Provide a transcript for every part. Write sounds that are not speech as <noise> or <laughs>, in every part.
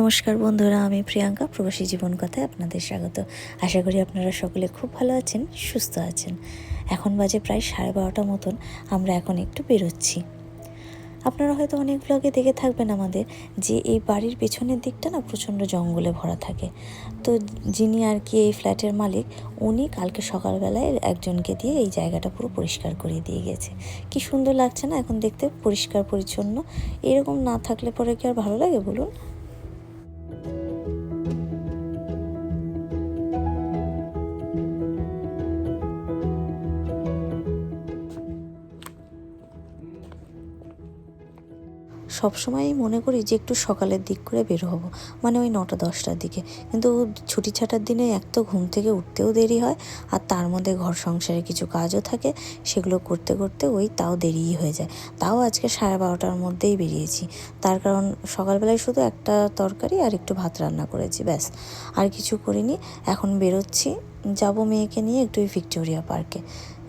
নমস্কার বন্ধুরা, আমি প্রিয়াঙ্কা, প্রবাসী জীবন কথায় আপনাদের স্বাগত। আশা করি আপনারা সকলে খুব ভালো আছেন, সুস্থ আছেন। এখন বাজে প্রায় সাড়ে বারোটা মতন, আমরা এখন একটু বেরোচ্ছি। আপনারা হয়তো অনেক ব্লগে দেখে থাকবেন আমাদের যে এই বাড়ির পেছনের দিকটা না প্রচণ্ড জঙ্গলে ভরা থাকে। তো যিনি আর কি এই ফ্ল্যাটের মালিক, উনি কালকে সকালবেলায় একজনকে দিয়ে এই জায়গাটা পুরো পরিষ্কার করে দিয়ে গেছে। কি সুন্দর লাগছে না এখন দেখতে, পরিষ্কার, পরিচ্ছন্ন। এরকম না থাকলে পরে কি আর ভালো লাগে বলুন? সবসময়ই মনে করি যে একটু সকালের দিক করে বের হব। মানে ওই নটা, দশটার দিকে। কিন্তু ছুটি ছাটার দিনে এক তো ঘুম থেকে উঠতেও দেরি হয়, আর তার মধ্যে ঘর সংসারে কিছু কাজও থাকে। সেগুলো করতে করতে ওই তাও দেরিই হয়ে যায়। তাও আজকে সাড়ে বারোটার মধ্যেই বেরিয়েছি। তার কারণ সকালবেলায় শুধু একটা তরকারি আর একটু ভাত রান্না করেছি, ব্যাস। আর কিছু করিনি। এখন বেরোচ্ছি। যাব মেয়েকে নিয়ে একটু ওই ভিক্টোরিয়া পার্কে।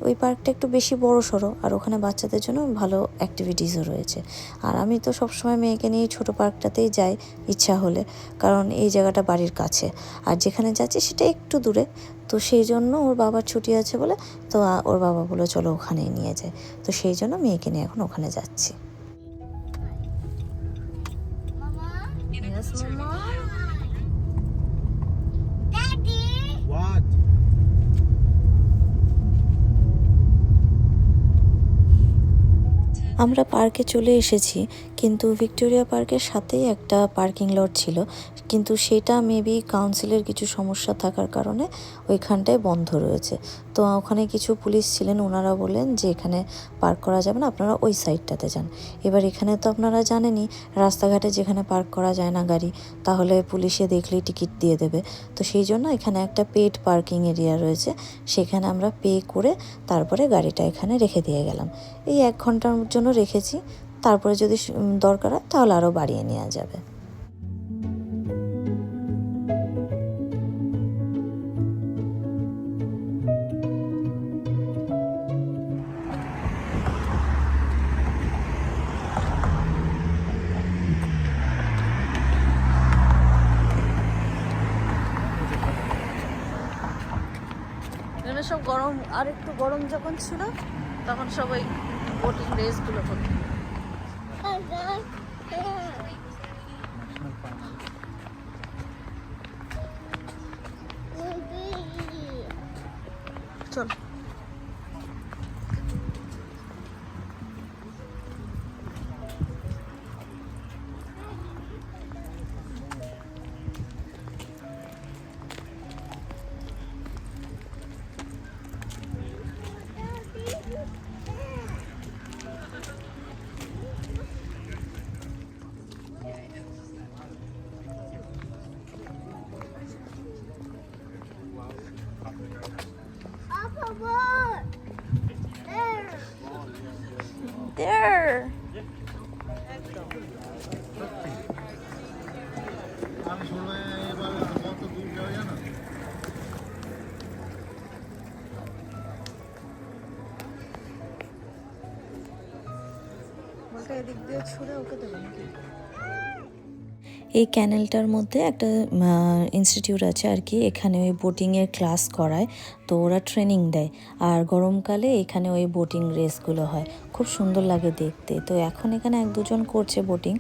ওই পার্কটা একটু বেশি বড় সড়ো, আর ওখানে বাচ্চাদের জন্য ভালো অ্যাক্টিভিটিসও রয়েছে। আর আমি তো সবসময় মেয়েকে নিয়ে ছোটো পার্কটাতেই যাই ইচ্ছা হলে, কারণ এই জায়গাটা বাড়ির কাছে। আর যেখানে যাচ্ছি সেটা একটু দূরে, তো সেই জন্য ওর বাবার ছুটি আছে বলে তো ওর বাবা বলে চলো ওখানেই নিয়ে যায় তো সেই জন্য মেয়েকে নিয়ে এখন ওখানে যাচ্ছি। আমরা পার্কে চলে এসেছি, কিন্তু ভিক্টোরিয়া পার্কের সাথেই একটা পার্কিং লট ছিল। কিন্তু সেটা মেবি কাউন্সিলের কিছু সমস্যা থাকার কারণে ওইখানটায় বন্ধ রয়েছে। তো ওখানে কিছু পুলিশ ছিলেন, ওনারা বলেন যে এখানে পার্ক করা যাবে না, আপনারা ওই সাইডটাতে যান। এবার এখানে তো আপনারা জানেনই, রাস্তাঘাটে যেখানে পার্ক করা যায় না গাড়ি, তাহলে পুলিশে দেখলেই টিকিট দিয়ে দেবে। তো সেই জন্য এখানে একটা পেড পার্কিং এরিয়া রয়েছে, সেখানে আমরা পে করে তারপরে গাড়িটা এখানে রেখে দিয়ে গেলাম। এই এক ঘণ্টার জন্য রেখেছি। তারপরে যদি দরকার হয় তাহলে আরও বাড়িয়ে নেওয়া যাবে। সব গরম, আর একটু গরম যখন ছিল, তখন সব ওই বোটিং রেসগুলো হতো চল এই ক্যানেলটার মধ্যে একটা ইনস্টিটিউট আছে আর কি, এখানে ওই বোটিংয়ের ক্লাস করায়, তো ওরা ট্রেনিং দেয়। আর গরমকালে এখানে ওই বোটিং রেসগুলো হয়। খুব সুন্দর লাগে দেখতে। তো এখন এখানে এক দুজন করছে বোটিং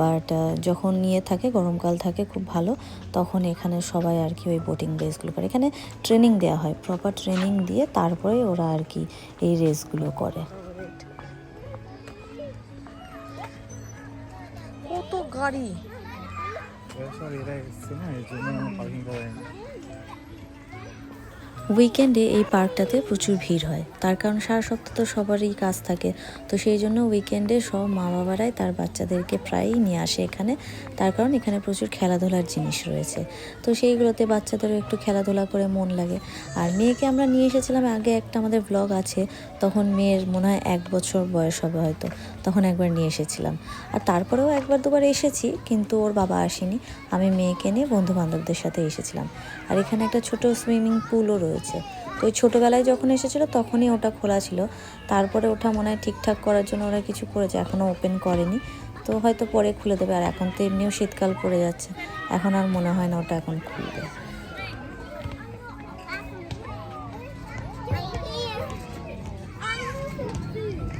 বাট যখন নিয়ে থাকে, গরমকাল থাকে, খুব ভালো, তখন এখানে সবাই আর কি ওই বোটিং রেসগুলো করে। এখানে ট্রেনিং দেওয়া হয় প্রপার ট্রেনিং দিয়ে তারপরে ওরা আর কি এই রেসগুলো করে। গাড়ি সব এরা এসছে না এই জন্য পার্কিং করা উইকেন্ডে এই পার্কটাতে প্রচুর ভিড় হয়। তার কারণ সারা সপ্তাহ তো সবারই কাজ থাকে। তো সেই জন্য উইকেন্ডে সব মা বাবারাই তার বাচ্চাদেরকে প্রায়ই নিয়ে আসে এখানে। তার কারণ এখানে প্রচুর খেলাধুলার জিনিস রয়েছে। তো সেইগুলোতে বাচ্চাদেরও একটু খেলাধুলা করে মন লাগে। আর মেয়েকে আমরা নিয়ে এসেছিলাম, আগে একটা আমাদের ব্লগ আছে। তখন মেয়ের মনে হয় এক বছর বয়স হবে হয়তো। তখন একবার নিয়ে এসেছিলাম। আর তারপরেও একবার দুবার এসেছি, কিন্তু ওর বাবা আসেনি। আমি মেয়েকে নিয়ে বন্ধু বান্ধবদের সাথে এসেছিলাম। আর এখানে একটা ছোট সুইমিং পুলও রয়েছে। তো ওই ছোটোবেলায় যখন এসেছিল তখনই ওটা খোলা ছিল। তারপরে ওটা মনে হয় ঠিকঠাক করার জন্য ওরা কিছু করেছে এখনও ওপেন করেনি। তো হয়তো পরে খুলে দেবে। আর এখন তো এমনিও শীতকাল পড়ে যাচ্ছে। এখন আর মনে হয় না ওটা এখন খুলবে।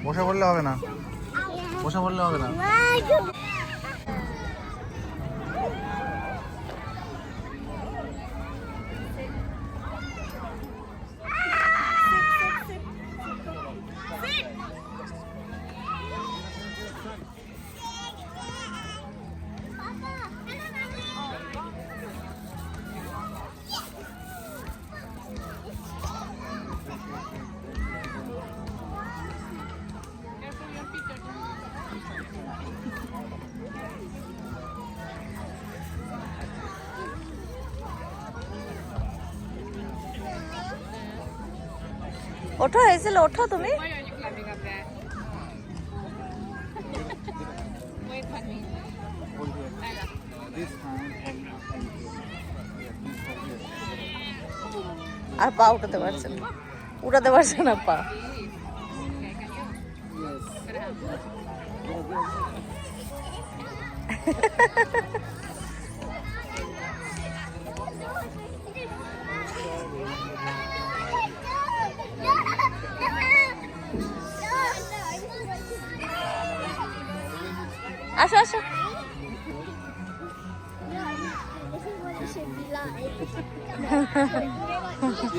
বসে পড়লে হবে না। বসে পড়লে হবে না। ওঠো এসেল ওঠো তুমি. আর পা উঠাতে পারছে না উঠাতে পারছে না পা আসো আসো ওঠ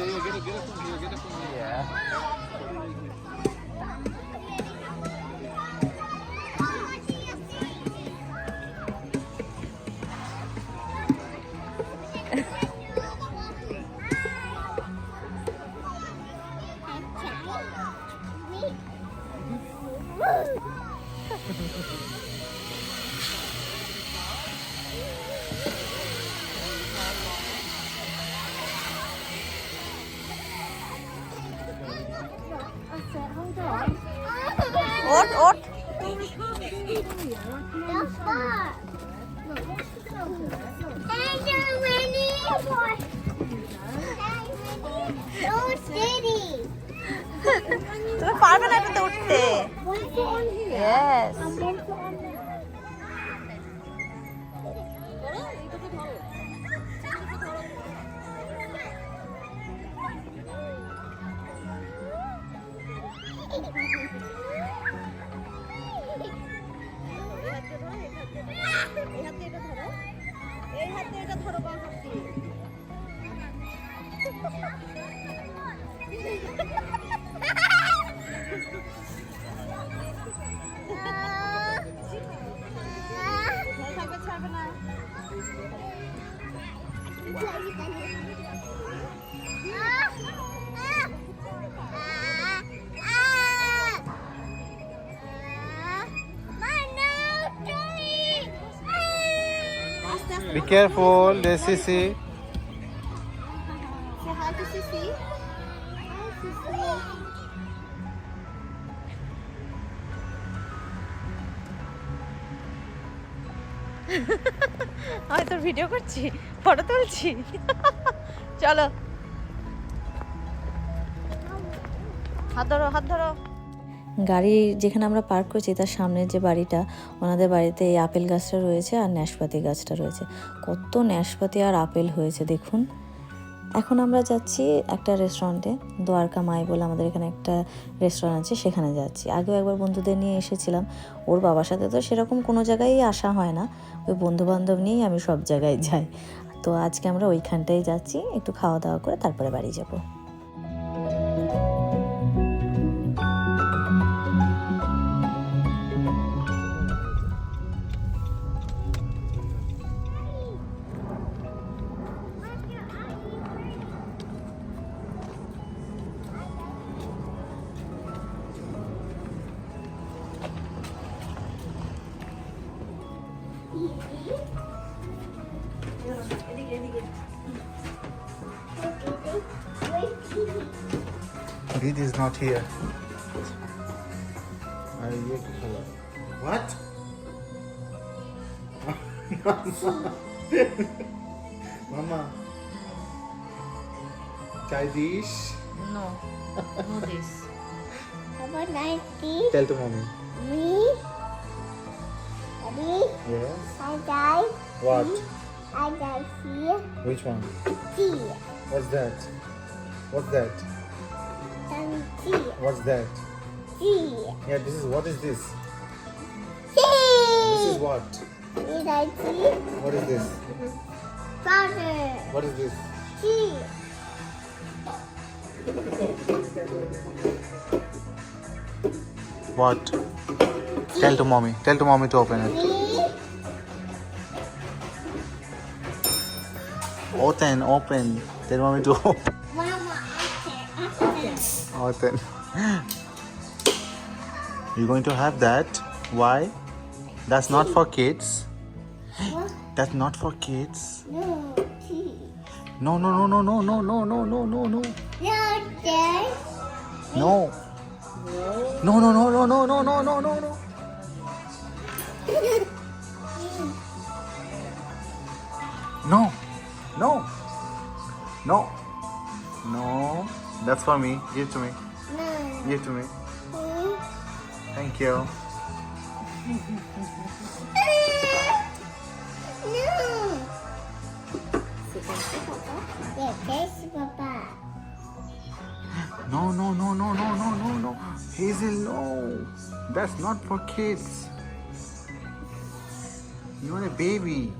Be careful, there's Sissy. <laughs> আমি তোর ভিডিও করছি ফটো তুলছি। চলো। হাত ধরো হাত ধরো। গাড়ি যেখানে আমরা পার্ক করছি, তার সামনের যে বাড়িটা, ওনাদের বাড়িতে এই আপেল গাছটা রয়েছে আর ন্যাশপাতি গাছটা রয়েছে। কত ন্যাশপাতি আর আপেল হয়েছে, দেখুন। এখন আমরা যাচ্ছি একটা রেস্টুরেন্টে দ্বারকা মাই বলে আমাদের এখানে একটা রেস্টুরেন্ট আছে, সেখানে যাচ্ছি। আগেও একবার বন্ধুদের নিয়ে এসেছিলাম। ওর বাবার সাথে তো সেরকম কোনো জায়গায় আসা হয় না। ওই বন্ধু বান্ধব নিয়েই আমি সব জায়গায় যাই। তো আজকে আমরা ওইখানটায় যাচ্ছি, একটু খাওয়া দাওয়া করে তারপরে বাড়ি যাব। Eid is not here. What? <laughs> Mama. Try this. No. No this. How about like this? Tell to mommy. Me? Daddy? Yes. I die. What? I die here. Which one? Here. What's that? What's that? Then What's that? T. Yeah, this is what is this? T. This is what? Is I T? What is this? Father. What is this? T. What? Tell to mommy. Tell to mommy to open it. Me. Open, open. Tell mommy to <laughs> open. Okay. Okay. You're going to have that? Why? That's not for kids. That's not for kids. No. T. No, no, no, no, no, no, no, no, no, no, no. No, Dad. No. No, no, no, no, no, no, no, no, no, no. No. No. No. No. That's for me. Give to me. No. Give to me. T. Thank you. <laughs> No. Yeah, Papa. No, no, no, no, no, no, no, no. Hazel, no. That's not for kids. You are a baby.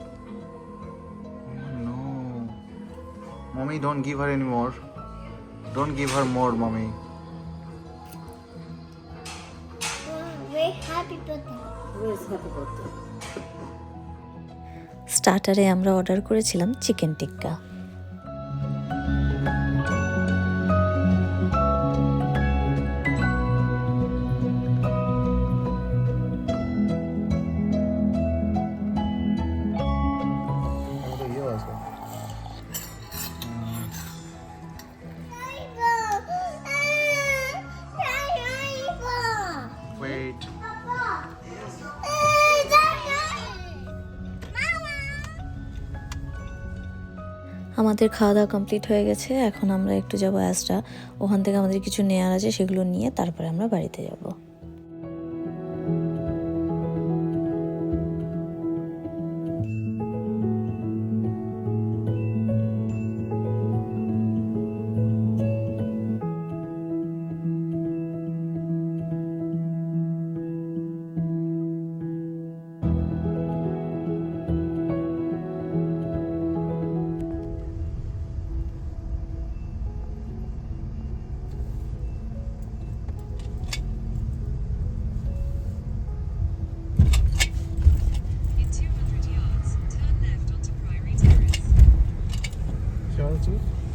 Oh, no. Mommy, don't give her any more. Don't give her more, mommy. Very happy birthday. স্টার্টারে আমরা order করেছিলাম chicken টিক্কা আমাদের খাওয়া দাওয়া complete হয়ে গেছে, এখন আমরা একটু যাব অ্যাসটা ওখান থেকে আমাদের কিছু নেওয়ার আছে, সেগুলো নিয়ে তারপরে আমরা বাড়িতে যাব। reality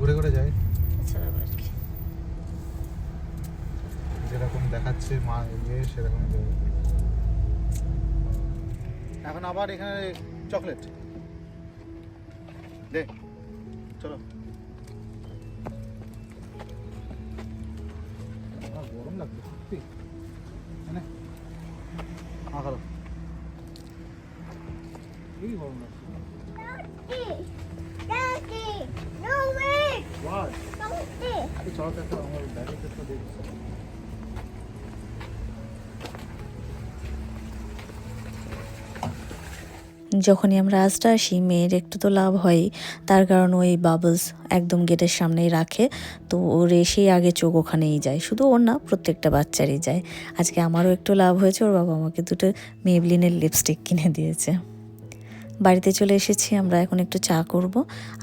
ঘুরে ঘুরে যায় কি। যেরকম দেখাচ্ছে মা ইয়ে সেরকম এখন আবার এখানে চকলেট। দে চলো। গরম লাগছে সত্যি। মানে করো এই গরম লাগছে। যখনই আমরা আজটা আসি, মেয়ের একটু তো লাভ হয়ই। তার কারণ ওই বাবলস একদম গেটের সামনেই রাখে, তো ওর এসেই আগে চোখ ওখানেই যায়। শুধু ওর না, প্রত্যেকটা বাচ্চারই যায়। আজকে আমারও একটু লাভ হয়েছে, ওর বাবা আমাকে দুটো মেবলিনের লিপস্টিক কিনে দিয়েছে। বাড়িতে চলে এসেছি, আমরা এখন একটু চা করব।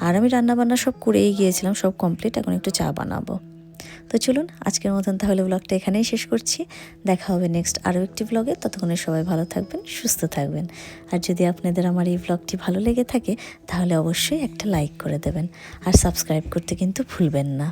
আর আমি রান্নাবান্না সব করেই গিয়েছিলাম, সব কমপ্লিট এখন একটু চা বানাবো। তো চলুন, আজকের মতন তাহলে ব্লগটা এখানেই শেষ করছি। দেখা হবে নেক্সট আরও একটি ব্লগে ততক্ষণে সবাই ভালো থাকবেন, সুস্থ থাকবেন। আর যদি আপনাদের আমার এই ব্লগটি ভালো লেগে থাকে, তাহলে অবশ্যই একটা লাইক করে দেবেন। আর সাবস্ক্রাইব করতে কিন্তু ভুলবেন না।